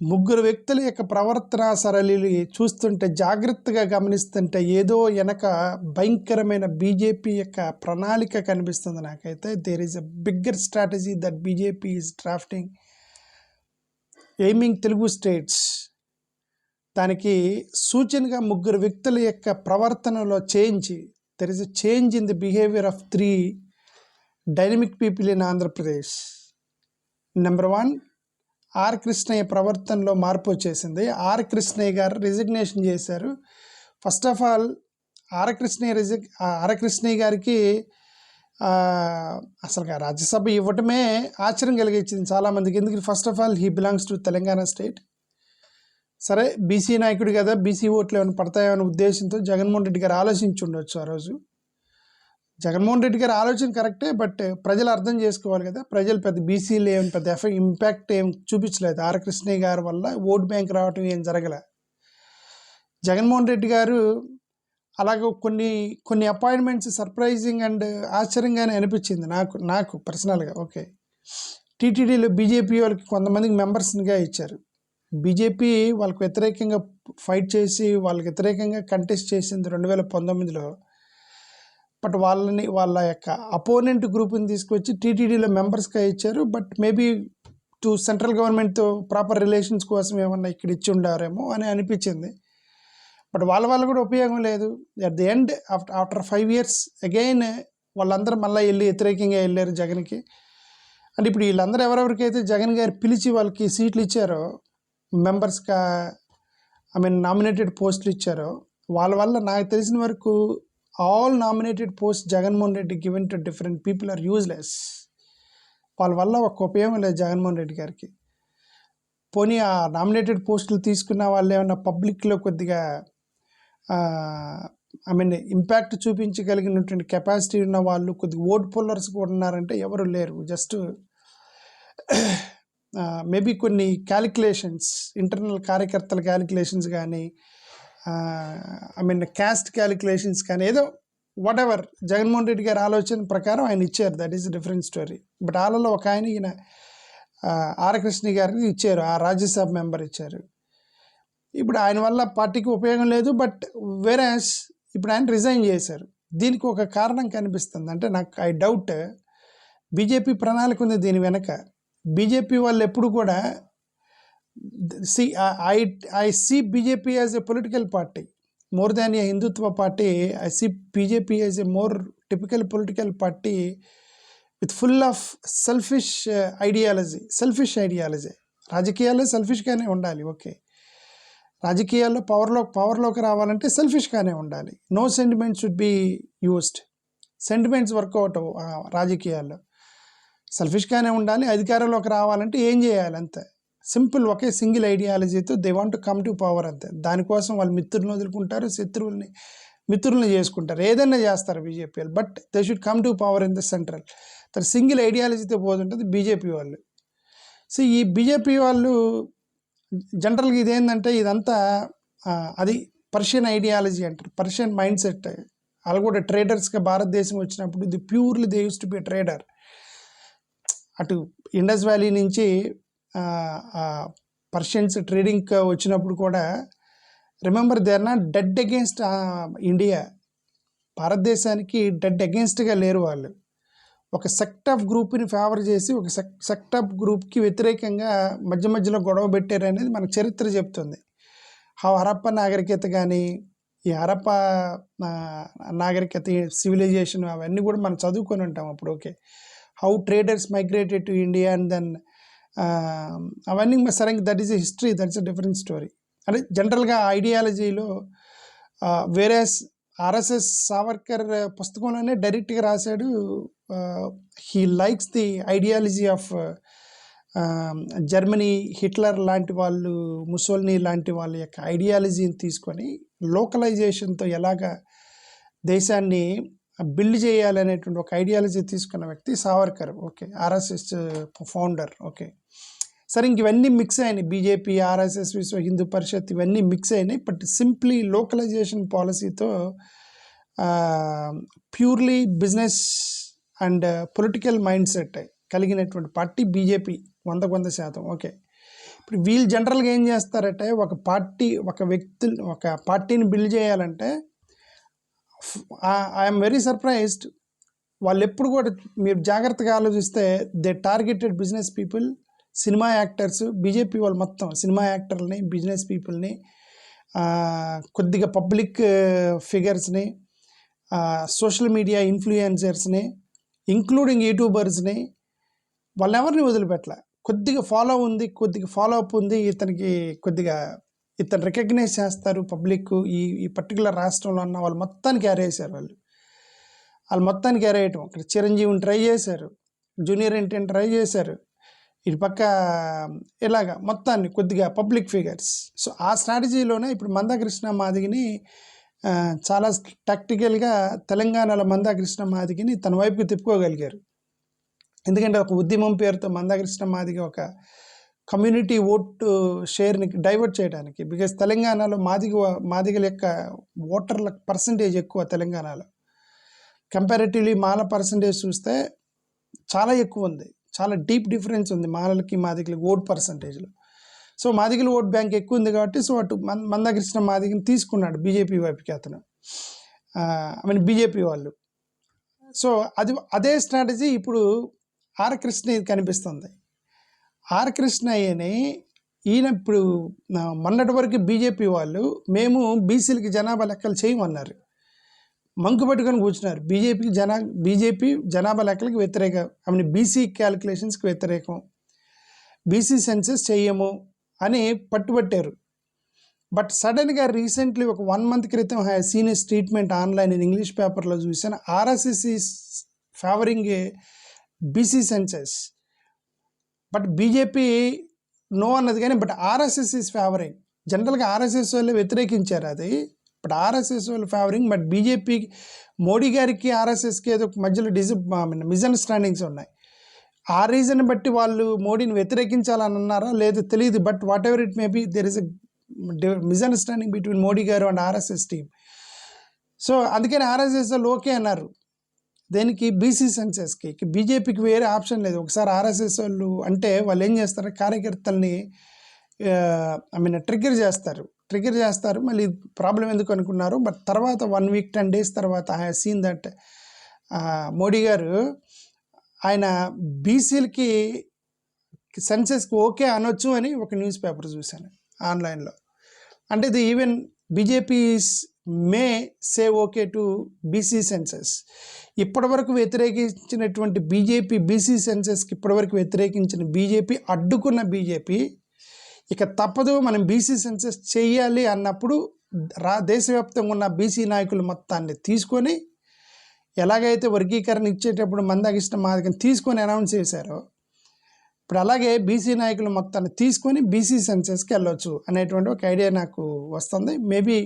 ముగ్గురు వ్యక్తుల యొక్క ప్రవర్తన సరళిని చూస్తుంటే జాగ్రత్తగా గమనిస్తుంటే ఏదో వెనక భయంకరమైన బీజేపీ యొక్క ప్రణాళిక కనిపిస్తుంది నాకైతే. There is a bigger strategy that BJP is drafting aiming Telugu states దానికి సూచనగా ముగ్గురు వ్యక్తుల యొక్క ప్రవర్తనలో change there is a change in the behaviour of three dynamic people in Andhra Pradesh number one R Krishnaiah ప్రవర్తనలో మార్పు వచ్చేసింది. R Krishnaiah గారు రిజిగ్నేషన్ చేశారు. First of all R Krishnaiah resign R Krishnaiah గారికి అసలుగా అసలు రాజ్యసభ ఇవ్వటమే ఆశ్చర్యం కలిగించింది చాలామందికి. ఎందుకంటే first of all he belongs to Telangana state సరే బీసీ నాయకుడు కదా బీసీ ఓట్లు ఏమైనా పడతాయో అనే ఉద్దేశంతో జగన్మోహన్ రెడ్డి గారు ఆలోచించి ఉండొచ్చు ఆ రోజు. జగన్మోహన్ రెడ్డి గారి ఆలోచన కరెక్టే బట్ ప్రజలు అర్థం చేసుకోవాలి కదా. ప్రజలు పెద్ద బీసీలు ఏం పెద్ద ఎఫెక్ట్ ఇంపాక్ట్ ఏం చూపించలేదు. ఆర్ కృష్ణయ్య గారి వల్ల ఓట్ బ్యాంక్ రావటం ఏం జరగలే. జగన్మోహన్ రెడ్డి గారు అలాగే కొన్ని కొన్ని అపాయింట్మెంట్స్ సర్ప్రైజింగ్ అండ్ ఆశ్చర్యంగానే అనిపించింది నాకు నాకు పర్సనల్గా ఓకే టీటీడీలో బీజేపీ వాళ్ళకి కొంతమందికి మెంబర్స్గా ఇచ్చారు. బీజేపీ వాళ్ళకి వ్యతిరేకంగా ఫైట్ చేసి వాళ్ళకి వ్యతిరేకంగా కంటెస్ట్ చేసింది రెండు వేల పంతొమ్మిదిలో బట్ వాళ్ళని వాళ్ళ యొక్క అపోనెంట్ గ్రూప్ని తీసుకొచ్చి టీటీడీలో మెంబర్స్గా ఇచ్చారు. బట్ మేబీ టు సెంట్రల్ గవర్నమెంట్తో ప్రాపర్ రిలేషన్స్ కోసం ఏమన్నా ఇక్కడ ఇచ్చి ఉండారేమో అని అనిపించింది. బట్ వాళ్ళ వల్ల కూడా ఉపయోగం లేదు. At the end after after five years again వాళ్ళందరూ మళ్ళీ వెళ్ళి వ్యతిరేకంగా వెళ్ళారు జగన్కి. అంటే ఇప్పుడు వీళ్ళందరూ ఎవరెవరికైతే జగన్ గారు పిలిచి వాళ్ళకి సీట్లు ఇచ్చారో మెంబర్స్గా ఐ మీన్ నామినేటెడ్ పోస్టులు ఇచ్చారో వాళ్ళ వల్ల నాకు తెలిసిన వరకు all nominated post Jaganmohan Reddy given to different people are useless వాళ్ళ వల్ల ఒక ఉపయోగం లేదు జగన్మోహన్ రెడ్డి గారికి. పోనీ ఆ నామినేటెడ్ పోస్టులు తీసుకున్న వాళ్ళు ఏమన్నా పబ్లిక్లో కొద్దిగా ఐ మీన్ ఇంపాక్ట్ చూపించగలిగినటువంటి కెపాసిటీ ఉన్న వాళ్ళు కొద్దిగా ఓట్ పుల్లర్స్ కూడా ఉన్నారంటే ఎవరు లేరు. జస్ట్ మేబీ కొన్ని క్యాలిక్యులేషన్స్ ఇంటర్నల్ కార్యకర్తల క్యాలిక్యులేషన్స్ కానీ ఐ మీన్ క్యాస్ట్ క్యాలిక్యులేషన్స్ కానీ ఏదో వాట్ ఎవర్ జగన్మోహన్ రెడ్డి గారి ఆలోచన ప్రకారం ఆయన ఇచ్చారు. That is different story but వాళ్ళలో ఒక ఆయన ఈయన ఆ, గారికి ఇచ్చారు. ఆ రాజ్యసభ మెంబర్ ఇచ్చారు. ఇప్పుడు ఆయన వల్ల పార్టీకి ఉపయోగం లేదు. బట్ వేరేస్ ఇప్పుడు ఆయన రిజైన్ చేశారు. దీనికి ఒక కారణం కనిపిస్తుంది. అంటే నాకు ఐ డౌట్ బీజేపీ ప్రణాళిక ఉంది దీని వెనక. బీజేపీ వాళ్ళు ఎప్పుడు కూడా see I I see BJP as a political party more than a Hindutva party I see BJP as a more typical political party with full of selfish ideology selfish ideology రాజకీయాల్లో సెల్ఫిష్గానే ఉండాలి okay రాజకీయాల్లో పవర్లో పవర్లోకి రావాలంటే సెల్ఫిష్గానే ఉండాలి. No sentiments should be used sentiments work out రాజకీయాల్లో. సెల్ఫిష్గానే ఉండాలి అధికారంలోకి రావాలంటే ఏం చేయాలి అంతే? Simple okay single ఐడియాలజీతో they want to come to power అంతే. దానికోసం వాళ్ళు మిత్రులను వదులుకుంటారు శత్రువుల్ని మిత్రులను చేసుకుంటారు. ఏదైనా చేస్తారు బీజేపీ వాళ్ళు but they should come to power in the central. తన సింగిల్ ఐడియాలజీతో పోతుంటుంది బీజేపీ వాళ్ళు. సో ఈ బీజేపీ వాళ్ళు జనరల్గా ఇదేంటంటే ఇదంతా అది పర్షియన్ ఐడియాలజీ అంటారు. Persian mind set. వాళ్ళు కూడా ట్రేడర్స్గా భారతదేశం వచ్చినప్పుడు the purely they use to be trader. అటు ఇండస్ వ్యాలీ నుంచి పర్షియన్స్ ట్రేడింగ్ వచ్చినప్పుడు కూడా remember they are not dead against India భారతదేశానికి డెడ్ అగేన్స్ట్గా లేరు వాళ్ళు. ఒక సెక్ట్ ఆఫ్ గ్రూప్ని ఫేవర్ చేసి ఒక సెక్ సెక్ట్ ఆఫ్ గ్రూప్కి వ్యతిరేకంగా మధ్య మధ్యలో గొడవ పెట్టారు అనేది మన చరిత్ర చెప్తుంది. హా హరప్ప నాగరికత కానీ ఈ హరప్ప నాగరికత సివిలైజేషన్ అవన్నీ కూడా మనం చదువుకొని ఉంటాం అప్పుడు okay how traders migrated to India and then అవన్నీ సరే that is a history that's a different story. అంటే జనరల్గా ఐడియాలజీలో వేరే ఆర్ఎస్ఎస్ సావర్కర్ పుస్తకంలోనే డైరెక్ట్గా రాశాడు he likes the ideology of Germany Hitler లాంటి వాళ్ళు ముసోల్నీ లాంటి వాళ్ళ యొక్క ఐడియాలజీని తీసుకొని లోకలైజేషన్తో ఎలాగ దేశాన్ని బిల్డ్ చేయాలనేటువంటి ఒక ఐడియాలజీ తీసుకున్న వ్యక్తి Savarkar. Okay RSS founder. Okay. సరే ఇంక ఇవన్నీ మిక్స్ అయినాయి. బీజేపీ ఆర్ఎస్ఎస్ విశ్వ హిందూ పరిషత్ ఇవన్నీ మిక్స్ అయినాయి. బట్ సింప్లీ లోకలైజేషన్ పాలసీతో purely business and political mind set కలిగినటువంటి పార్టీ బీజేపీ వంద వంద శాతం. ఓకే. ఇప్పుడు వీళ్ళు జనరల్గా ఏం చేస్తారంటే ఒక పార్టీ ఒక వ్యక్తులు ఒక పార్టీని బిల్డ్ చేయాలంటే ఐఎమ్ వెరీ సర్ప్రైజ్డ్. వాళ్ళు ఎప్పుడు కూడా మీరు జాగ్రత్తగా ఆలోచిస్తే they targeted business people cinema actors BJP వాళ్ళు మొత్తం సినిమా యాక్టర్లని బిజినెస్ పీపుల్ని కొద్దిగా పబ్లిక్ ఫిగర్స్ని సోషల్ మీడియా ఇన్ఫ్లుయెన్సర్స్ని ఇంక్లూడింగ్ యూట్యూబర్స్ని వాళ్ళెవరిని వదిలిపెట్టలే. కొద్దిగా ఫాలో ఉంది కొద్దిగా ఫాలో అప్ ఉంది ఇతనికి కొద్దిగా ఇతను రికగ్నైజ్ చేస్తారు పబ్లిక్ ఈ ఈ పర్టికులర్ రాష్ట్రంలో ఉన్న వాళ్ళు మొత్తానికి ఎరేసారు వాళ్ళు. వాళ్ళు మొత్తానికి ఎరేయటం ఇక్కడ చిరంజీవిని ట్రై చేశారు. జూనియర్ ఎన్టీని ట్రై చేశారు. ఇటు పక్క ఇలాగా మొత్తాన్ని కొద్దిగా పబ్లిక్ ఫిగర్స్. సో ఆ స్ట్రాటజీలోనే ఇప్పుడు మందాకృష్ణ మాదిగిని చాలా టాక్టికల్గా తెలంగాణలో మందాకృష్ణ మాదిగిని తన వైపుకి తిప్పుకోగలిగారు. ఎందుకంటే ఒక ఉద్యమం పేరుతో మందాకృష్ణ మాదిగ ఒక కమ్యూనిటీ ఓటు షేర్ని డైవర్ట్ చేయడానికి. బికాజ్ తెలంగాణలో మాదిగ మాదిగల యొక్క ఓటర్ల పర్సంటేజ్ ఎక్కువ తెలంగాణలో. కంపారిటివ్లీ మాల పర్సంటేజ్ చూస్తే చాలా ఎక్కువ ఉంది. చాలా డీప్ డిఫరెన్స్ ఉంది మాలలకి మాదిగలకి ఓట్ పర్సంటేజ్లో. సో మాదిగల ఓట్ బ్యాంక్ ఎక్కువ ఉంది కాబట్టి సో అటు మన్ మందకృష్ణ మాదిగని తీసుకున్నాడు బీజేపీ వైపుకి అతను. ఐ మీన్ బీజేపీ వాళ్ళు. సో అది అదే స్ట్రాటజీ ఇప్పుడు ఆర్ కృష్ణ కనిపిస్తుంది. ఆర్ కృష్ణయ్యని ఈయన ఇప్పుడు మొన్నటి వరకు బీజేపీ వాళ్ళు మేము బీసీలకి జనాభా లెక్కలు చేయమన్నారు. మంకు పట్టుకొని కూర్చున్నారు. బీజేపీకి జనా బీజేపీ జనాభా లెక్కలకు వ్యతిరేకం. ఆమె బీసీ క్యాలిక్యులేషన్స్కి వ్యతిరేకం. బీసీ సెన్సెస్ చేయము అని పట్టుబట్టారు. బట్ సడన్గా రీసెంట్లీ ఒక వన్ మంత్ క్రితం high senior treatment online English పేపర్లో చూసాను RSS is favouring a BC census. But BJP no అన్నది కానీ బట్ ఆర్ఎస్ఎస్ ఈజ్ ఫేవరింగ్. జనరల్గా ఆర్ఎస్ఎస్ వాళ్ళు వ్యతిరేకించారు అది. బట్ ఆర్ఎస్ఎస్ వాళ్ళు ఫేవరింగ్ బట్ బీజేపీ మోడీ గారికి ఆర్ఎస్ఎస్కి ఏదో మధ్యలో డిజి మిస్అండర్స్టాండింగ్స్ ఉన్నాయి. ఆ రీజన్ బట్టి వాళ్ళు మోడీని వ్యతిరేకించాలని అన్నారా? లేదు తెలియదు but whatever it may be there is misunderstanding between Modi garu and RSS team. So అందుకని ఆర్ఎస్ఎస్ వాళ్ళు ఓకే అన్నారు. దేనికి? బీసీ సెన్సెస్కి బీజేపీకి వేరే ఆప్షన్ లేదు. ఒకసారి ఆర్ఎస్ఎస్ వాళ్ళు అంటే వాళ్ళు ఏం చేస్తారు? కార్యకర్తల్ని ఐ మీన్ ట్రిగర్ చేస్తారు. ట్రిగ్గర్ చేస్తారు. మళ్ళీ ప్రాబ్లం ఎందుకు అనుకున్నారు? బట్ తర్వాత వన్ వీక్ టెన్ డేస్ తర్వాత I seen that Modi garu ఆయన బీసీలకి సెన్సెస్కి ఓకే అనొచ్చు అని ఒక న్యూస్ పేపర్ చూశాను ఆన్లైన్లో. అంటే ఇది even BJP may say okay to BC census. ఇప్పటివరకు వ్యతిరేకించినటువంటి బీజేపీ బీసీ సెన్సెస్కి ఇప్పటివరకు వ్యతిరేకించిన బీజేపీ అడ్డుకున్న బీజేపీ ఇక తప్పదు మనం బీసీ సెన్సెస్ చేయాలి అన్నప్పుడు రా దేశవ్యాప్తంగా ఉన్న బీసీ నాయకులు మొత్తాన్ని తీసుకొని ఎలాగైతే వర్గీకరణ ఇచ్చేటప్పుడు మందగిష్ట మాదిగని తీసుకొని అనౌన్స్ చేశారో ఇప్పుడు అలాగే బీసీ నాయకులు మొత్తాన్ని తీసుకొని బీసీ సెన్సెస్కి వెళ్ళొచ్చు అనేటువంటి ఒక ఐడియా నాకు వస్తుంది. మేబీ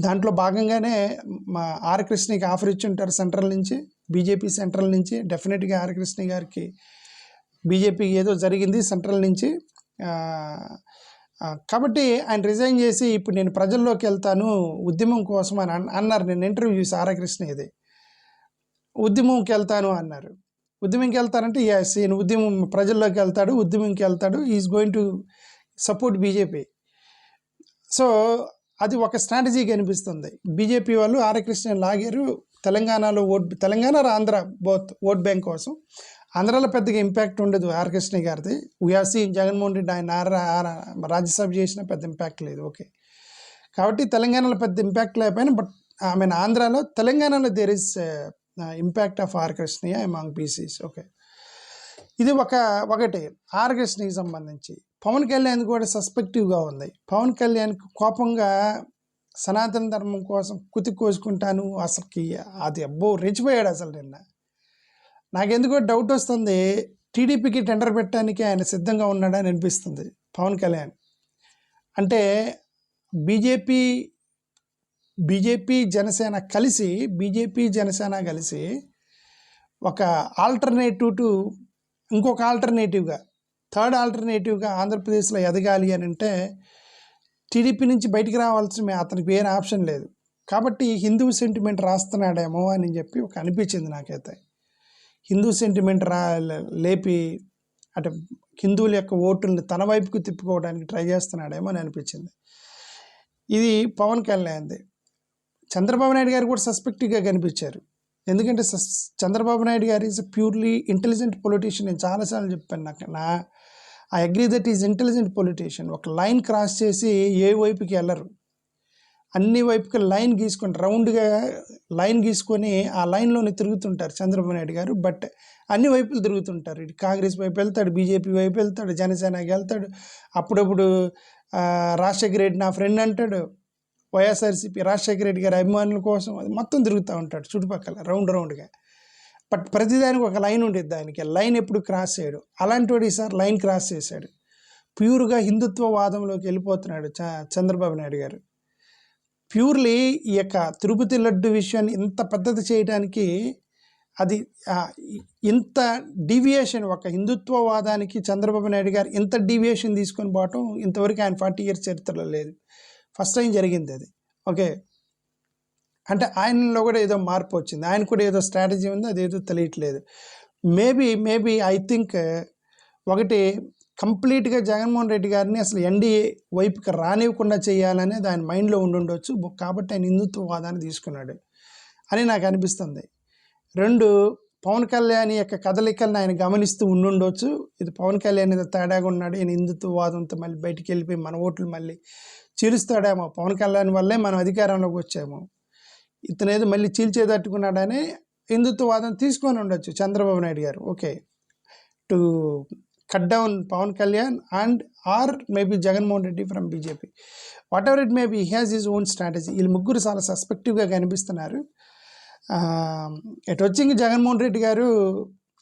దాంట్లో భాగంగానే మా ఆర్ కృష్ణకి ఆఫర్ ఇచ్చి ఉంటారు సెంట్రల్ నుంచి బీజేపీ సెంట్రల్ నుంచి డెఫినెట్గా ఆర్ కృష్ణ గారికి బీజేపీకి ఏదో జరిగింది సెంట్రల్ నుంచి. కాబట్టి ఆయన రిజైన్ చేసి ఇప్పుడు నేను ప్రజల్లోకి వెళ్తాను ఉద్యమం కోసం అని అన్- అన్నారు. నేను ఇంటర్వ్యూ చూసి ఆరకృష్ణ ఇది. ఉద్యమంకి వెళ్తాను అన్నారు. ఉద్యమంకి వెళ్తానంటే ఎస్ ఈయన ఉద్యమం ప్రజల్లోకి వెళ్తాడు ఉద్యమంకి వెళ్తాడు is going to support BJP. So అది ఒక స్ట్రాటజీ కనిపిస్తుంది బీజేపీ వాళ్ళు ఆరకృష్ణ లాగారు తెలంగాణలో vote Telangana Andhra both vote bank కోసం. ఆంధ్రాలో పెద్దగా ఇంపాక్ట్ ఉండదు ఆర్కృష్ణ గారిది. ఉయాసి జగన్మోహన్ రెడ్డి ఆయన ఆర్ రాజ్యసభ చేసిన పెద్ద ఇంపాక్ట్ లేదు. ఓకే కాబట్టి తెలంగాణలో పెద్ద ఇంపాక్ట్ లేకపోయినా బట్ ఐ మీన్ ఆంధ్రాలో తెలంగాణలో there is impact of R Krishnaiah among BCs okay ఇది ఒక ఒకటి. ఆర్కృష్ణకి సంబంధించి. పవన్ కళ్యాణ్ కూడా సస్పెక్టివ్గా ఉంది. పవన్ కళ్యాణ్ కోపంగా సనాతన ధర్మం కోసం కుతి కోసుకుంటాను అసలుకి అది అబ్బో రెచ్చిపోయాడు అసలు నిన్న. నాకెందుకో డౌట్ వస్తుంది టీడీపీకి టెండర్ పెట్టడానికి ఆయన సిద్ధంగా ఉన్నాడని అనిపిస్తుంది పవన్ కళ్యాణ్. అంటే బీజేపీ బీజేపీ జనసేన కలిసి బీజేపీ జనసేన కలిసి ఒక ఆల్టర్నేటివ్ టు ఇంకొక ఆల్టర్నేటివ్గా థర్డ్ ఆల్టర్నేటివ్గా ఆంధ్రప్రదేశ్లో ఎదగాలి అని అంటే టీడీపీ నుంచి బయటికి రావాల్సిన అతనికి వేరే ఆప్షన్ లేదు. కాబట్టి హిందూ సెంటిమెంట్ రాస్తున్నాడేమో అని చెప్పి ఒక అనిపించింది నాకైతే. హిందూ సెంటిమెంట్ రా లేపి అంటే హిందువుల యొక్క ఓటుల్ని తన వైపుకు తిప్పుకోవడానికి ట్రై చేస్తున్నాడేమో అని అనిపించింది. ఇది పవన్ కళ్యాణ్ది. చంద్రబాబు నాయుడు గారు కూడా సస్పెక్టివ్గా కనిపించారు. ఎందుకంటే స చంద్రబాబు నాయుడు గారు ఈజ్ ప్యూర్లీ ఇంటెలిజెంట్ పొలిటీషియన్. నేను చాలాసార్లు చెప్పాను నాకు నా I agree that is intelligent politician. ఒక లైన్ క్రాస్ చేసి ఏ వైపుకి వెళ్ళరు. అన్ని వైపుకి లైన్ గీసుకొని రౌండ్గా లైన్ గీసుకొని ఆ లైన్లోనే తిరుగుతుంటారు చంద్రబాబు నాయుడు గారు. బట్ అన్ని వైపులు తిరుగుతుంటారు. ఇటు కాంగ్రెస్ వైపు వెళ్తాడు బీజేపీ వైపు వెళ్తాడు జనసేనకి వెళ్తాడు. అప్పుడప్పుడు రాజశేఖర రెడ్డి నా ఫ్రెండ్ అంటాడు వైఎస్ఆర్సీపీ రాజశేఖర రెడ్డి గారి అభిమానుల కోసం అది మొత్తం తిరుగుతూ ఉంటాడు చుట్టుపక్కల రౌండ్ రౌండ్గా. బట్ ప్రతిదానికి ఒక లైన్ ఉండేది దానికి. లైన్ ఎప్పుడు క్రాస్ చేయడు. అలాంటి వాడు ఈసారి లైన్ క్రాస్ చేశాడు. ప్యూర్గా హిందుత్వవాదంలోకి వెళ్ళిపోతున్నాడు చ- చంద్రబాబు నాయుడు గారు. ప్యూర్లీ ఈ యొక్క తిరుపతి లడ్డు విషయాన్ని ఇంత పెద్దది చేయడానికి అది ఇంత డీవియేషన్ ఒక హిందుత్వవాదానికి చంద్రబాబు నాయుడు గారు ఇంత డీవియేషన్ తీసుకొని పోవటం ఇంతవరకు ఆయన ఫార్టీ ఇయర్స్ చరిత్రలో లేదు. ఫస్ట్ టైం జరిగింది అది. ఓకే. అంటే ఆయనలో కూడా ఏదో మార్పు వచ్చింది. ఆయన కూడా ఏదో స్ట్రాటజీ ఉంది అదేదో తెలియట్లేదు. మేబీ మేబీ ఐ థింక్ ఒకటి కంప్లీట్గా జగన్మోహన్ రెడ్డి గారిని అసలు ఎన్డీఏ వైపుకి రానివ్వకుండా చేయాలనేది ఆయన మైండ్లో ఉండుండొచ్చు కాబట్టి ఆయన హిందుత్వవాదాన్ని తీసుకున్నాడు అని నాకు అనిపిస్తుంది. రెండు పవన్ కళ్యాణ్ యొక్క కదలికలను ఆయన గమనిస్తూ ఉండుండొచ్చు. ఇది పవన్ కళ్యాణ్ ఏదో తేడాగా ఉన్నాడు. ఈయన హిందుత్వవాదంతో మళ్ళీ బయటికి వెళ్ళిపోయి మన ఓట్లు మళ్ళీ చీలుస్తాడేమో. పవన్ కళ్యాణ్ వల్లే మనం అధికారంలోకి వచ్చాము. ఇతనేదో మళ్ళీ చీల్చేదట్టుకున్నాడని హిందుత్వవాదం తీసుకొని ఉండొచ్చు Chandrababu Naidu garu. Okay. To cut down Pawan Kalyan and or maybe Jaganmohan Reddy from BJP. Whatever it maybe he has his own strategy. వీళ్ళు ముగ్గురు చాలా సస్పెక్టివ్గా కనిపిస్తున్నారు. ఎటు వచ్చింది జగన్మోహన్ రెడ్డి గారు?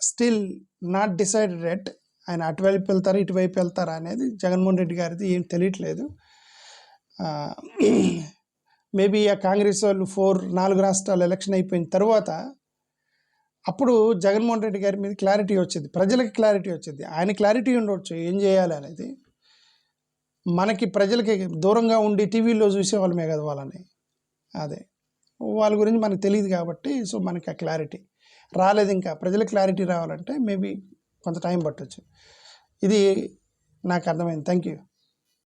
స్టిల్ నాట్ డిసైడెడ్ ఎట్ ఆయన అటువైపు వెళ్తారా ఇటువైపు వెళ్తారా అనేది జగన్మోహన్ రెడ్డి గారిది ఏం తెలియట్లేదు. మేబీ ఆ కాంగ్రెస్ వాళ్ళు ఫోర్ నాలుగు రాష్ట్రాలు ఎలక్షన్ అయిపోయిన తర్వాత అప్పుడు జగన్మోహన్ రెడ్డి గారి మీద క్లారిటీ వచ్చింది ప్రజలకి క్లారిటీ వచ్చింది. ఆయన క్లారిటీ ఉండవచ్చు ఏం చేయాలి అనేది. మనకి ప్రజలకి దూరంగా ఉండి టీవీలో చూసేవాళ్ళమే కదా వాళ్ళని. అదే. వాళ్ళ గురించి మనకు తెలియదు కాబట్టి సో మనకి ఆ క్లారిటీ. రాలేదు ఇంకా. ప్రజలకు క్లారిటీ రావాలంటే మేబీ కొంత టైం పట్టచ్చు. ఇది నాకు అర్థమైంది. Thank you